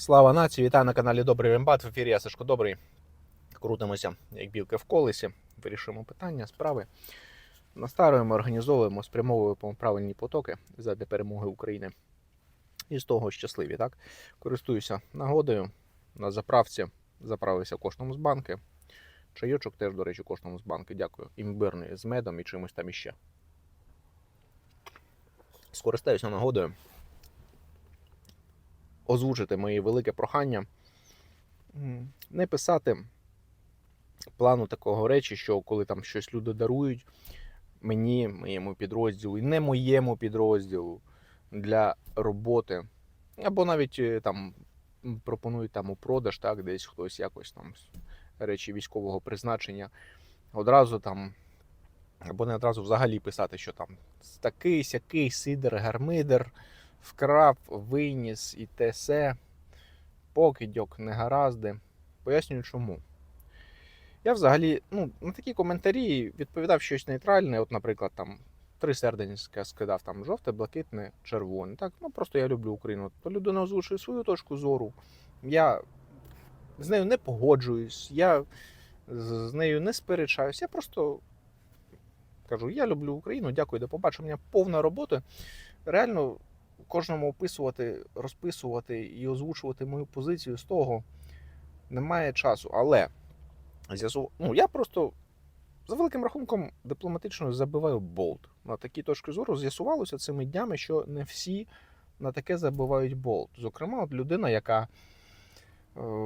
Слава нації! Вітаю на каналі Добрий Рембат. В ефірі я Сашко Добрий. Крутимося, як білки в колесі. Вирішуємо питання, справи. Настарюємо, організовуємо, спрямовуємо правильні потоки задля перемоги України. І з того щасливі. Так? Користуюся нагодою. На заправці заправився коштом з банки. Чайочок теж, до речі, коштом з банки. Дякую. Імбирний з медом і чимось там іще. Скористаюся нагодою озвучити моє велике прохання не писати плану такого речі, що коли там щось люди дарують мені, моєму підрозділу, і не моєму підрозділу для роботи, або навіть е, там пропонують там у продаж, так, десь хтось якось там речі військового призначення, одразу там. Або не одразу взагалі писати, що там такий сякий сидер, гармидер, вкрав, виніс і те се, покидьок, негаразди. Пояснюю чому. Я взагалі ну, на такі коментарі відповідав щось нейтральне. От, наприклад, там три серденька скидав там жовте, блакитне, червоне. Так, ну просто я люблю Україну. То людина озвучує свою точку зору. Я з нею не погоджуюсь, я з нею не сперечаюсь. Я просто кажу: я люблю Україну, дякую, до побачення. Повна робота. Реально кожному описувати, розписувати і озвучувати мою позицію з того немає часу. Але ну, я просто за великим рахунком дипломатично забиваю болт. На такі точки зору з'ясувалося цими днями, що не всі на таке забивають болт. Зокрема, от людина, яка е,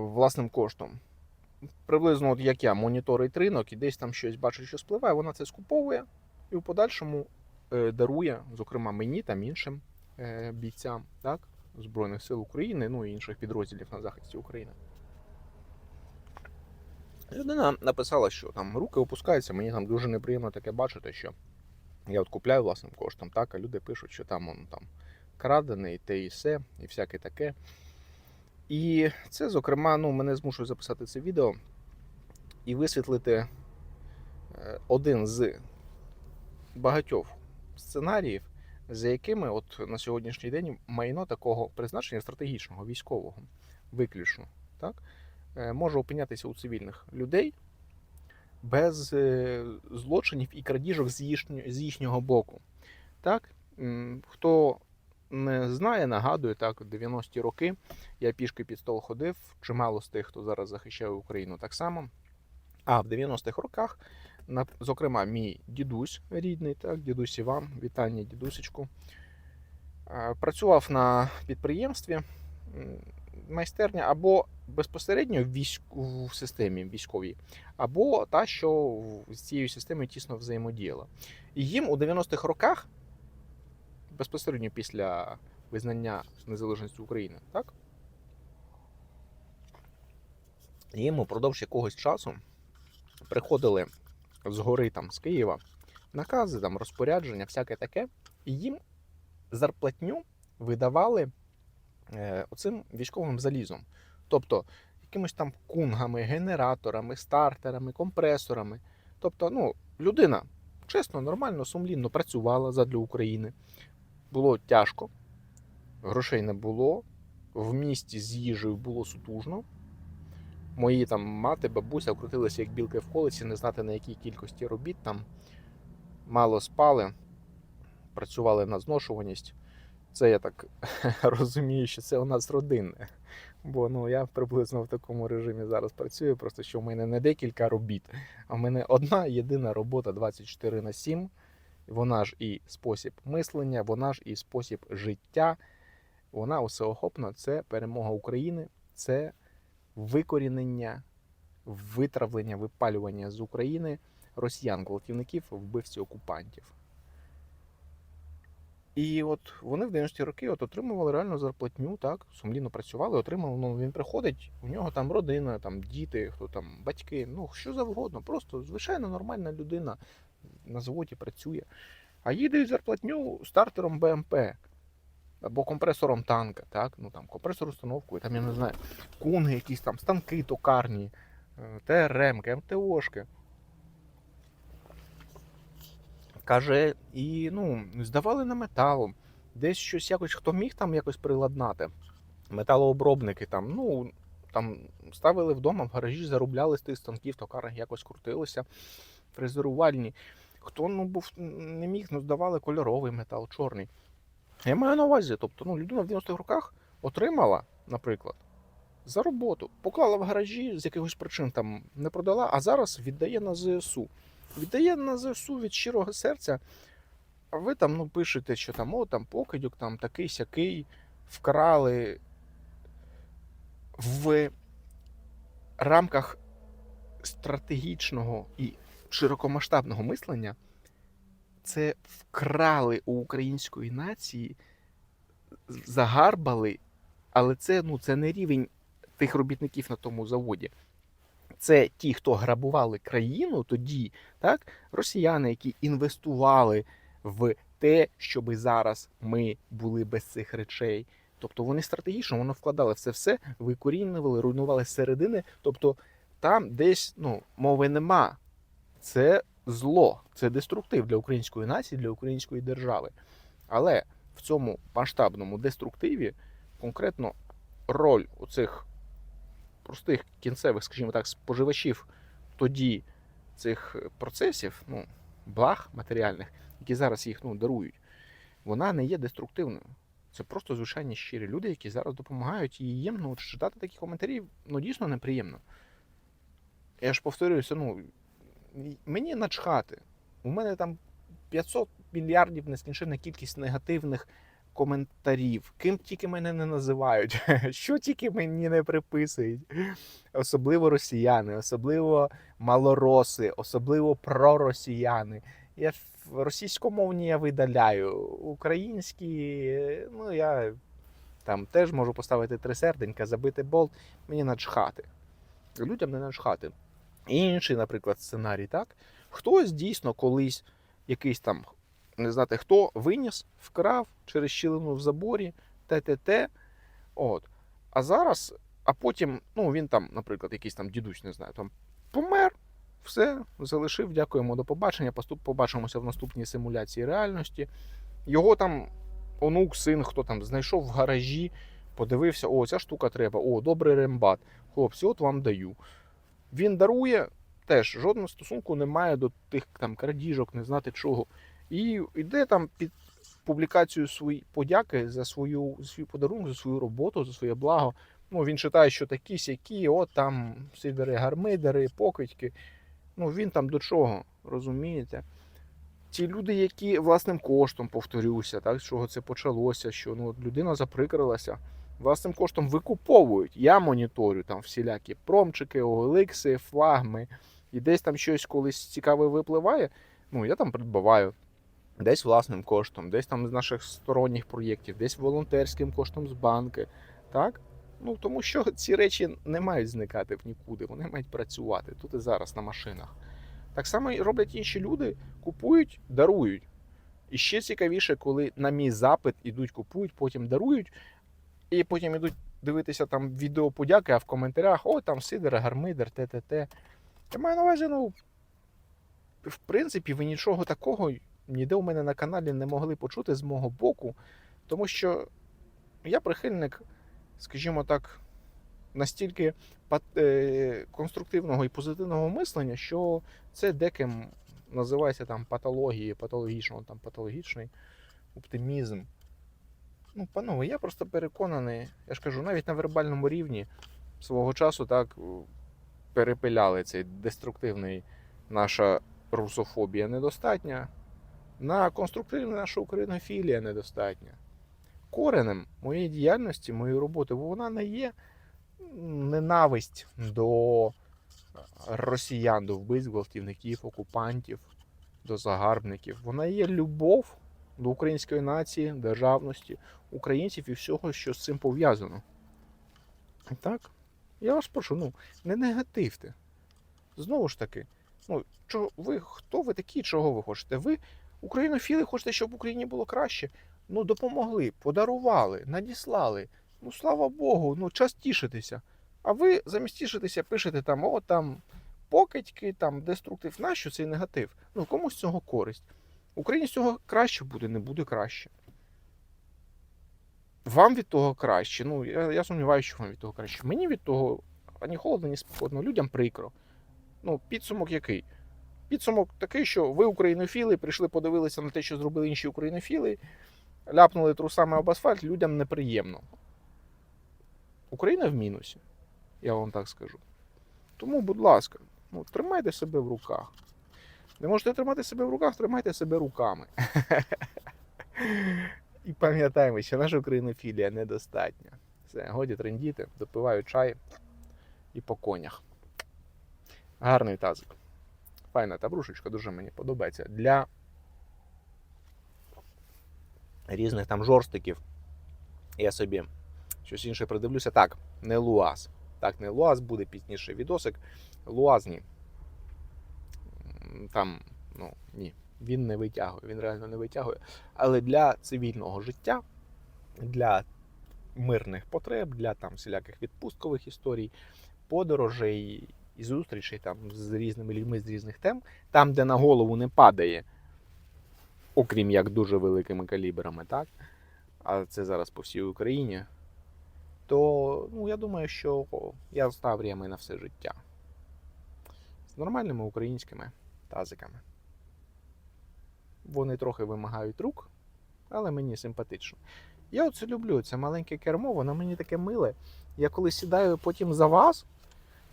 власним коштом. Приблизно, от як я, моніторить ринок і десь там щось бачить, що спливає, вона це скуповує і в подальшому е, дарує, зокрема мені та іншим бійцям так, Збройних сил України, ну і інших підрозділів на захисті України. Людина написала, що там руки опускаються, мені там дуже неприємно таке бачити, що я от купляю власним коштом, так, а люди пишуть, що там он там крадений, те і все, і всяке таке. І це, зокрема, ну, мене змушує записати це відео і висвітлити е, один з багатьох сценаріїв, за якими от на сьогоднішній день майно такого призначення стратегічного, військового, виключно, так, е, може опинятися у цивільних людей без е, злочинів і крадіжок з, їхнього, з їхнього боку. Так, хто не знає, нагадую, так, 90-ті роки я пішки під стол ходив, чимало з тих, хто зараз захищає Україну, так само. А в 90-х роках зокрема, мій дідусь рідний, так, дідусь Іван, вітання дідусечку. Працював на підприємстві майстерня або безпосередньо в системі військовій, або та, що з цією системою тісно взаємодіяла. І їм у 90-х роках, безпосередньо після визнання незалежності України, так? Їм упродовж якогось часу приходили згори там з Києва накази, там розпорядження, всяке таке, і їм зарплатню видавали е, оцим військовим залізом. Тобто якимись там кунгами, генераторами, стартерами, компресорами. Тобто, ну, людина чесно, нормально, сумлінно працювала задля України. Було тяжко, грошей не було, в місті з їжею було сутужно. Мої там мати, бабуся крутилися як білки в колесі, не знати на якій кількості робіт там. Мало спали, працювали на зношуваність. Це я так розумію, що це у нас родинне. Бо ну, я приблизно в такому режимі зараз працюю, просто що в мене не декілька робіт, а в мене одна єдина робота 24 на 7. Вона ж і спосіб мислення, вона ж і спосіб життя. Вона усеохопна це перемога України, це викорінення, витравлення, випалювання з України росіян, гвалтівників, вбивців окупантів. І от вони в 90-ті роки от отримували реальну зарплатню, так, сумлінно працювали, отримали, ну він приходить, у нього там родина, там діти, хто там батьки, ну що завгодно, просто звичайно нормальна людина на заводі працює. А їде зарплатню стартером БМП або компресором танка, так, ну там компресор установкою, там я не знаю, кунги якісь там, станки токарні, е, ТРМки, МТОшки. Каже, і ну, здавали на метал, десь щось якось, хто міг там якось приладнати. металообробники там, ну, там ставили вдома в гаражі, заробляли з тих станків, токарах якось крутилися, фрезерувальні. Хто ну, був не міг, ну, здавали кольоровий метал, чорний. Я маю на увазі, тобто ну, людина в 90-х роках отримала, наприклад, за роботу, поклала в гаражі, з якихось причин там не продала, а зараз віддає на ЗСУ. Віддає на ЗСУ від щирого серця. А ви там ну, пишете, що там, о, там покидьок, там такий сякий, вкрали в рамках стратегічного і широкомасштабного мислення. Це вкрали у української нації, загарбали, але це, ну, це не рівень тих робітників на тому заводі. Це ті, хто грабували країну тоді, так, росіяни, які інвестували в те, щоб зараз ми були без цих речей. Тобто вони стратегічно воно вкладали в це все, викорінювали, руйнували середини. Тобто там десь ну, мови нема. Це зло, це деструктив для української нації, для української держави. Але в цьому масштабному деструктиві конкретно роль оцих простих кінцевих, скажімо так, споживачів тоді цих процесів, ну, благ матеріальних, які зараз їх ну, дарують, вона не є деструктивною. Це просто звичайні щирі люди, які зараз допомагають і їм ну, читати такі коментарі ну, дійсно неприємно. Я ж повторююся, ну, мені начхати. У мене там 500 мільярдів нескінченна кількість негативних коментарів. Ким тільки мене не називають, що тільки мені не приписують. Особливо росіяни, особливо малороси, особливо проросіяни. Я російськомовні я видаляю. Українські, ну я там теж можу поставити три серденька, забити болт, мені начхати. Людям не начхати. Інший, наприклад, сценарій, так? Хтось дійсно колись якийсь там, не знати хто, виніс, вкрав через щілину в заборі, т-т-т. От. А зараз, а потім, ну він там, наприклад, якийсь там дідусь, не знаю, там помер, все, залишив, дякуємо, до побачення. Поступ, побачимося в наступній симуляції реальності. Його там онук, син, хто там знайшов в гаражі, подивився, о, ця штука треба, о, добрий рембат. Хлопці, от вам даю. Він дарує теж жодного стосунку немає до тих там крадіжок, не знати чого. І йде там під публікацію свої подяки за свою за свій подарунок, за свою роботу, за своє благо. Ну, він читає, що такі сякі, от там сидери, гармидери, покидьки. Ну, він там до чого, розумієте? Ті люди, які власним коштом, повторюся, так, з чого це почалося, що ну, людина заприкрилася, власним коштом викуповують. Я моніторю там всілякі промчики, оеликси, флагми. І десь там щось колись цікаве випливає. Ну, я там придбаваю. Десь власним коштом, десь там з наших сторонніх проєктів, десь волонтерським коштом з банки. Так? Ну, Тому що ці речі не мають зникати в нікуди, вони мають працювати тут і зараз на машинах. Так само і роблять інші люди, купують, дарують. І ще цікавіше, коли на мій запит ідуть, купують, потім дарують, і потім ідуть дивитися там відео подяки, а в коментарях: о, там Сидер, Гармидер, т-т-т. Я маю на увазі, ну, в принципі, ви нічого такого ніде у мене на каналі не могли почути з мого боку, тому що я прихильник, скажімо так, настільки е, конструктивного і позитивного мислення, що це деким називається там патологією, патологічного, там патологічний оптимізм. Ну, панове, я просто переконаний, я ж кажу, навіть на вербальному рівні свого часу так перепиляли цей деструктивний наша русофобія недостатня. На конструктивна наша українофілія недостатня. Коренем моєї діяльності, моєї роботи, бо вона не є ненависть до росіян, до вбивць, гвалтівників, окупантів, до загарбників. Вона є любов до української нації, державності, українців і всього, що з цим пов'язано. Так, я вас прошу, ну, не негативте. Знову ж таки, ну, чого, ви, хто ви такі, чого ви хочете? Ви, українофіли, хочете, щоб в Україні було краще? Ну, допомогли, подарували, надіслали. Ну, слава Богу, ну час тішитися. А ви замість тішитися пишете там, о, там покидьки, там деструктив. Нащо цей негатив? Ну, кому з цього користь? Україні з цього краще буде, не буде краще. вам від того краще. Ну, я, я сумніваюся, що вам від того краще. Мені від того ані холодно, ні спокійно. Людям прикро. Ну, підсумок який? Підсумок такий, що ви, українофіли, прийшли, подивилися на те, що зробили інші українофіли, ляпнули трусами об асфальт, людям неприємно. Україна в мінусі, я вам так скажу. Тому, будь ласка, ну, тримайте себе в руках. Не можете тримати себе в руках, тримайте себе руками. І пам'ятаємо, що наша українофілія недостатня. Все, годі трендіти, допиваю чай і по конях. Гарний тазик. Файна табрушечка, дуже мені подобається. Для різних там жорстиків я собі щось інше придивлюся. Так, не Луаз. Так, не Луаз, буде пізніше відосик. Луаз ні. Там, ну, ні. Він не витягує, він реально не витягує. Але для цивільного життя, для мирних потреб, для там всіляких відпусткових історій, подорожей і зустрічей там з різними людьми з різних тем, там, де на голову не падає, окрім як дуже великими калібрами, так? А це зараз по всій Україні. То ну, я думаю, що я з Тавріями на все життя. З нормальними українськими тазиками. Вони трохи вимагають рук, але мені симпатично. Я оце люблю, це маленьке кермо, воно мені таке миле. Я коли сідаю потім за вас,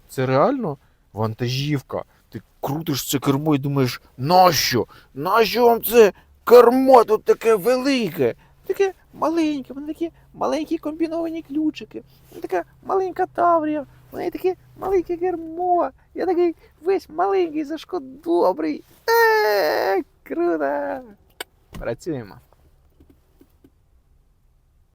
це реально вантажівка. Ти крутиш це кермо і думаєш, нащо? Нащо вам це кермо тут таке велике? Таке маленьке, вони такі маленькі комбіновані ключики, така маленька таврія, вони таке маленьке гермо. Я такий весь маленький, Сашко добрий. Е, круто. Працюємо.